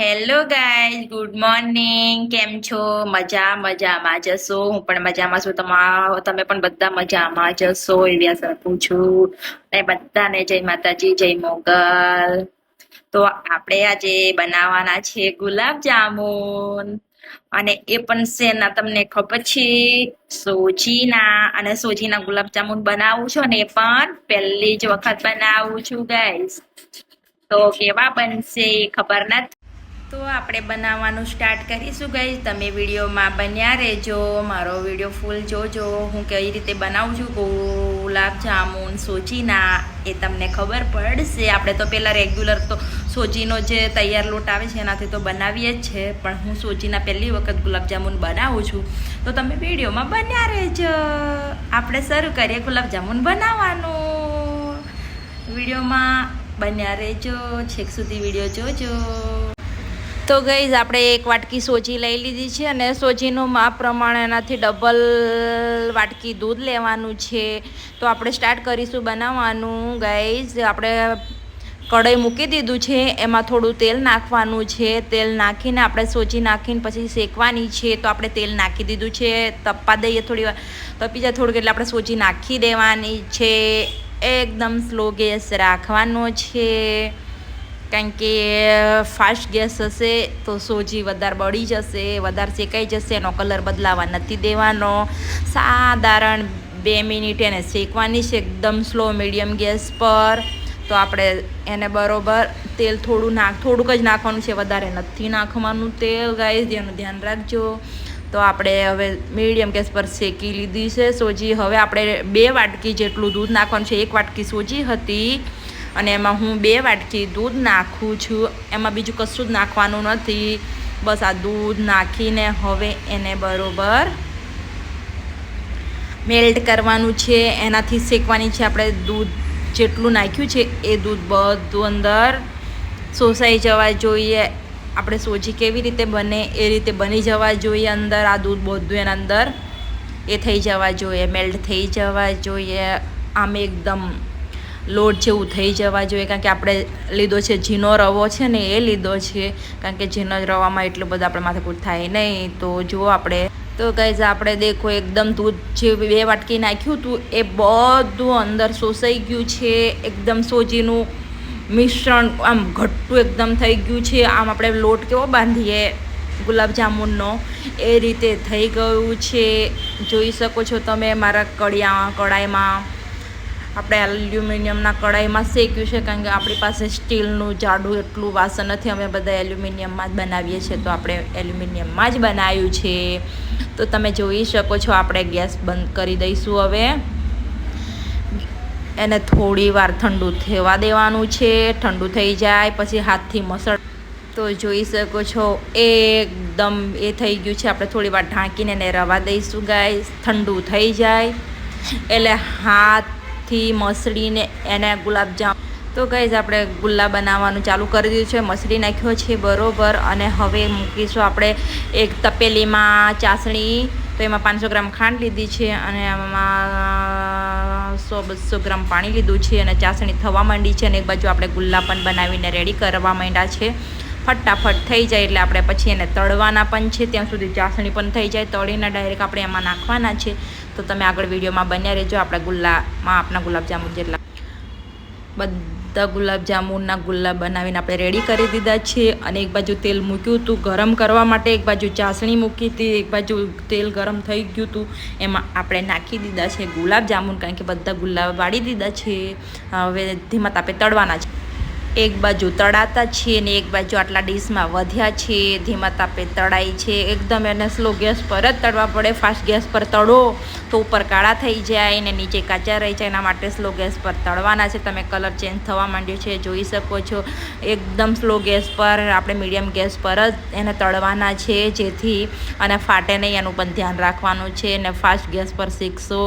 Hello guys good morning કેમ છો? મજા, મજામાં જશો? હું પણ મજામાં છું. તમા, તમે પણ બધા મજામાં જશો? એવી આશા રાખું છું. અને બધાને જય માતાજી, જય મોગલ. તો આપણે આજે બનાવવાના છે ગુલાબ જામુન. અને એ પણ શેના તમને ખબર છે? સોજીના. અને સોજીના ગુલાબ જામુન બનાવું છું. અને એ પણ પહેલી જ વખત બનાવું છું ગાઈઝ તો કેવા બનશે ખબર નથી. તો આપણે બનાવવાનું સ્ટાર્ટ કરીશું ગઈ તમે વિડીયોમાં બન્યા રહેજો. મારો વીડિયો ફૂલ જોજો. હું કઈ રીતે બનાવું છું? ગુલાબ જામુન, સોજીના, એ તમને ખબર પડશે. આપણે તો પહેલાં રેગ્યુલર તો સોજીનો જે તૈયાર લોટ આવે છે, એનાથી તો બનાવીએ જ છે. પણ હું સોજીના પહેલી વખત ગુલાબજામુન બનાવું છું. તો તમે વિડીયોમાં બન્યા રહેજો. આપણે શરૂ કરીએ ગુલાબજામુન બનાવવાનું. વિડીયોમાં બન્યા રહેજો. છેક સુધી વીડિયો જોજો. તો ગઈઝ આપણે એક વાટકી સોજી લઈ લીધી છે અને સોજીનું માપ પ્રમાણે એનાથી ડબલ વાટકી દૂધ લેવાનું છે. તો આપણે સ્ટાર્ટ કરીશું બનાવવાનું. ગઈઝ આપણે કઢાઈ મૂકી દીધું છે, એમાં થોડું તેલ નાખવાનું છે. તેલ નાખીને આપણે સોજી નાખીને પછી શેકવાની છે, તો આપણે તેલ નાખી દીધું છે. તપવા દઈએ થોડી વાર. તપી જાય થોડુંક એટલે આપણે સોજી નાખી દેવાની છે. એકદમ સ્લો ગેસ રાખવાનો છે. કારણ કે ફાસ્ટ ગેસ હશે તો સોજી વધારે બળી જશે, વધારે શેકાઈ જશે, એનો કલર બદલાવા નથી દેવાનો. સાધારણ બે મિનિટ એને શેકવાની છે, એકદમ સ્લો મીડિયમ ગેસ પર. તો આપણે એને બરોબર તેલ થોડું નાખ, થોડુંક જ નાખવાનું છે, વધારે નથી નાખવાનું તેલ ગાઈઝ એનું ધ્યાન રાખજો. તો આપણે હવે મીડિયમ ગેસ પર શેકી લીધી છે, સોજી. હવે આપણે બે વાટકી જેટલું દૂધ નાખવાનું છે. એક વાટકી સોજી હતી. અને એમાં હું બે વાટકી દૂધ નાખું છું. એમાં બીજું કશું જ નાખવાનું નથી. બસ આ દૂધ નાખીને હવે એને બરોબર મેલ્ટ કરવાનું છે. એનાથી શેકવાની છે આપણે દૂધ. જેટલું નાખ્યું છે એ દૂધ બધું અંદર શોષાઈ જવા જોઈએ. આપણે સોજી કેવી રીતે બને એ રીતે બની જવા જોઈએ અંદર. આ દૂધ બધું એના અંદર એ થઈ જવા જોઈએ મેલ્ટ થઈ જવા જોઈએ. આમ એકદમ લોટ જેવું થઈ જવા જોઈએ, કારણ કે આપણે લીધો છે ઝીનો રવો છે ને એ લીધો છે, કારણ કે ઝીનો રવામાં એટલું બધું આપણે માથાકૂટ થાય નહીં, તો જુઓ આપણે. તો ગાઈઝ આપણે દેખો એકદમ દૂધ જે બે વાટકી નાખ્યું હતું, એ બધું અંદર શોષાઈ ગયું છે, એકદમ સોજીનું મિશ્રણ આમ ઘટ્ટું એકદમ થઈ ગયું છે. આમ આપણે લોટ કેવો બાંધીએ? ગુલાબ જામુનનો એ રીતે થઈ ગયું છે. જોઈ શકો છો તમે મારા કડિયા, કડાઈમાં. આપણે એલ્યુમિનિયમના કડાઈમાં શેક્યું છે કારણ કે આપણી પાસે સ્ટીલનું જાડું એટલું વાસણ નથી. અમે બધા એલ્યુમિનિયમમાં જ બનાવીએ છીએ. તો આપણે એલ્યુમિનિયમમાં જ બનાવ્યું છે. તો તમે જોઈ શકો છો, આપણે ગેસ બંધ કરી દઈશું હવે. એને થોડી વાર ઠંડુ થવા દેવાનું છે. ઠંડુ થઈ જાય, પછી હાથથી મસળ. તો જોઈ શકો છો, એકદમ એ થઈ ગયું છે. આપણે થોડી વાર ઢાંકીને એને રવા દઈશું ગાય ઠંડુ થઈ જાય. એટલે હાથ થી મસળીને એને ગુલાબજામ. તો ગઈઝ આપણે ગુલ્લા બનાવવાનું ચાલુ કરી દીધું છે. મસળી નાખ્યો છે બરોબર. અને હવે મૂકીશું આપણે એક તપેલીમાં ચાસણી. તો એમાં પાંચસો ગ્રામ ખાંડ લીધી છે અને એમાં સો બસો ગ્રામ પાણી લીધું છે અને ચાસણી થવા માંડી છે અને એક બાજુ આપણે ગુલ્લા પણ બનાવીને રેડી કરવા માંડ્યા છે. ફટાફટ થઈ જાય એટલે આપણે પછી એને તળવાના પણ છે. ત્યાં સુધી ચાસણી પણ થઈ જાય. તળીને ડાયરેક્ટ આપણે એમાં નાખવાના છે. તો તમે આગળ વિડીયોમાં બન્યા રહેજો. આપણા ગુલ્લામાં આપણા ગુલાબજાંબુ જેટલા બધા ગુલાબજાંબુના ગુલ્લા બનાવીને આપણે રેડી કરી દીધા છે. અને એક બાજુ તેલ મૂક્યું હતું ગરમ કરવા માટે, એક બાજુ ચાસણી મૂકી હતી, એક બાજુ તેલ ગરમ થઈ ગયું હતું. એમાં આપણે નાખી દીધા છે ગુલાબજાંબુ કારણ કે બધા ગુલાબ વાળી દીધા છે. હવે ધીમા તાપે તળવાના છે. એક બાજુ તળાતા છે ને એક બાજુ આટલા ડીશમાં વધ્યા છે ધીમા તાપે તળાય છે. એકદમ એને સ્લો ગેસ પર જ તળવા પડે. ફાસ્ટ ગેસ પર તળો તો ઉપર કાળા થઈ જાય ને નીચે કાચા રહી જાય. એના માટે સ્લો ગેસ પર તળવાના છે. તમે કલર ચેન્જ થવા માંડ્યો છે, જોઈ શકો છો. એકદમ સ્લો ગેસ પર, આપણે મીડિયમ ગેસ પર જ એને તળવાના છે. જેથી અને ફાટે નહીં, એનું પણ ધ્યાન રાખવાનું છે. ને ફાસ્ટ ગેસ પર શીખશો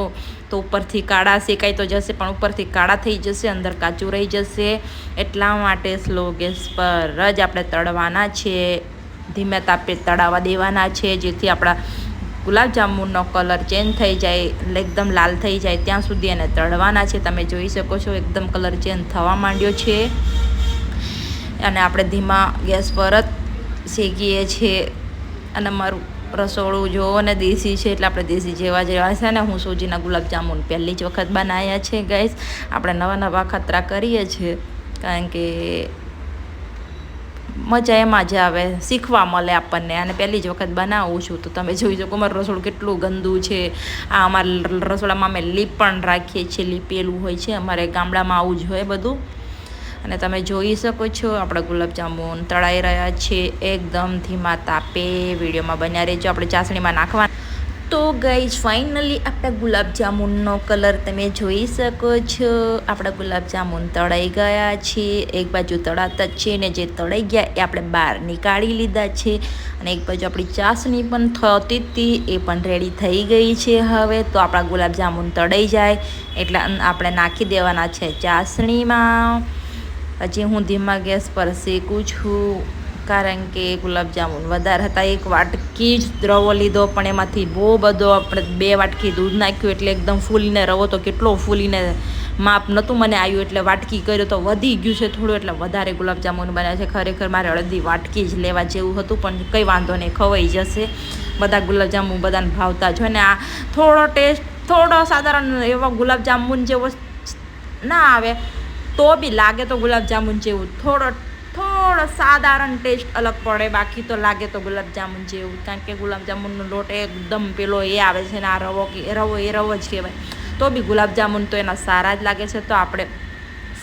તો ઉપરથી કાળા શેકાઈ તો જશે, પણ ઉપરથી કાળા થઈ જશે, અંદર કાચું રહી જશે. એટલા માટે સ્લો ગેસ પર જ આપણે તળવાના છે. ધીમે તાપે તળાવવા દેવાના છે, જેથી આપણા ગુલાબજાંબુનો કલર ચેન્જ થઈ જાય, એટલે એકદમ લાલ થઈ જાય ત્યાં સુધી એને તળવાના છે. તમે જોઈ શકો છો એકદમ કલર ચેન્જ થવા માંડ્યો છે. અને આપણે ધીમા ગેસ પર જ શેકીએ છીએ. અને મારું રસોડું જોવો ને દેશી છે, એટલે આપણે દેશી જેવા જેવા છે ને, હું સૂજીના ગુલાબજાંબુ પહેલી જ વખત બનાવ્યા છે ગાઈસ આપણે નવા નવા ખતરા કરીએ છીએ. કારણ કે મજા એમાં જ આવે, શીખવા મળે આપણને. અને પહેલી જ વખત બનાવું છું, તો તમે જોઈ શકો મારું રસોડું કેટલું ગંદુ છે. આ અમારા રસોડામાં અમે લીપ પણ રાખીએ છીએ, લીપેલું હોય છે. અમારે ગામડામાં આવું જ હોય બધું. અને તમે જોઈ શકો છો, આપણા ગુલાબજાંબુ તળાઈ રહ્યા છે. એકદમ ધીમા તાપે વિડીયોમાં બન્યા રહેજો. આપણે ચાસણીમાં નાખવા તો ગઈઝ ફાઇનલી આપણા ગુલાબજામુનનો કલર તમે જોઈ શકો છો. આપણા ગુલાબજામુન તળાઈ ગયા છે. એક બાજુ તળાતા જ છે ને જે તળાઈ ગયા એ આપણે બહાર નીકાળી લીધા છે. અને એક બાજુ આપણી ચાસણી પણ થતી હતી, એ પણ રેડી થઈ ગઈ છે હવે. તો આપણા ગુલાબજામુન તળાઈ જાય એટલે આપણે નાખી દેવાના છે ચાસણીમાં. પછી હું ધીમા ગેસ પર શેકું છું. કારણ કે ગુલાબજામુન વધારે હતા. એક વાટકી જ રવો લીધો, પણ એમાંથી બહુ બધો આપણે બે વાટકી દૂધ નાખ્યું એટલે એકદમ ફૂલીને રવો તો કેટલો ફૂલીને માપ નહોતું મને આવ્યું. એટલે વાટકી કર્યો તો વધી ગયું છે થોડું, એટલે વધારે ગુલાબજામુન બન્યા છે. ખરેખર મારે અડધી વાટકી જ લેવા જેવું હતું, પણ કંઈ વાંધો નહીં, ખવાઈ જશે. બધા ગુલાબજાંબુ બધાને ભાવતા જ હોય ને આ થોડો ટેસ્ટ, થોડો સાધારણ એવો ગુલાબજાંબુ જેવો ના આવે, તો બી લાગે તો ગુલાબજાંબુ જેવું. થોડો થોડો સાધારણ ટેસ્ટ અલગ પડે, બાકી તો લાગે તો ગુલાબજામુન જેવું, કારણ કે ગુલાબજામુનનો લોટ એકદમ પેલો એ આવે છે ને આ રવો કે રવો એ રવો જ કહેવાય. તો બી ગુલાબજામુન તો એના સારા જ લાગે છે. તો આપણે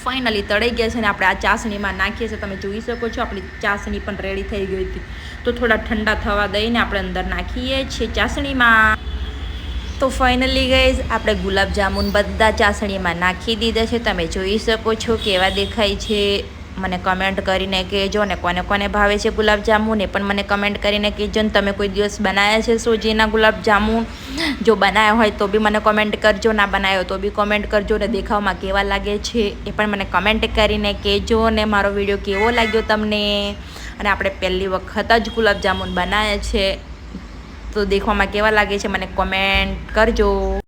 ફાઇનલી તળાઈ ગયા છે ને આપણે આ ચાસણીમાં નાખીએ છીએ. તમે જોઈ શકો છો, આપણી ચાસણી પણ રેડી થઈ ગઈ હતી. તો થોડા ઠંડા થવા દઈને આપણે અંદર નાખીએ છીએ ચાસણીમાં. તો ફાઇનલી ગઈઝ આપણે ગુલાબજામુન બધા ચાસણીમાં નાખી દીધા છે. તમે જોઈ શકો છો કેવા દેખાય છે. મને કમેન્ટ કરીને કહેજો ને કોને કોને ભાવે છે ગુલાબજાંબુ ને પણ મને કમેન્ટ કરીને કહેજો ને તમે કોઈ દિવસ બનાવ્યા છે સોજીના ગુલાબજાંબુ? જો બનાવ્યા હોય તો બી મને કોમેન્ટ કરજો, ના બનાવ્યો તો બી કોમેન્ટ કરજો ને દેખાવમાં કેવા લાગે છે એ પણ મને કમેન્ટ કરીને કહેજો ને મારો વીડિયો કેવો લાગ્યો તમને? અને આપણે પહેલી વખત જ ગુલાબજાંબુ બનાવ્યા છે, તો દેખવામાં કેવા લાગે છે મને કોમેન્ટ કરજો.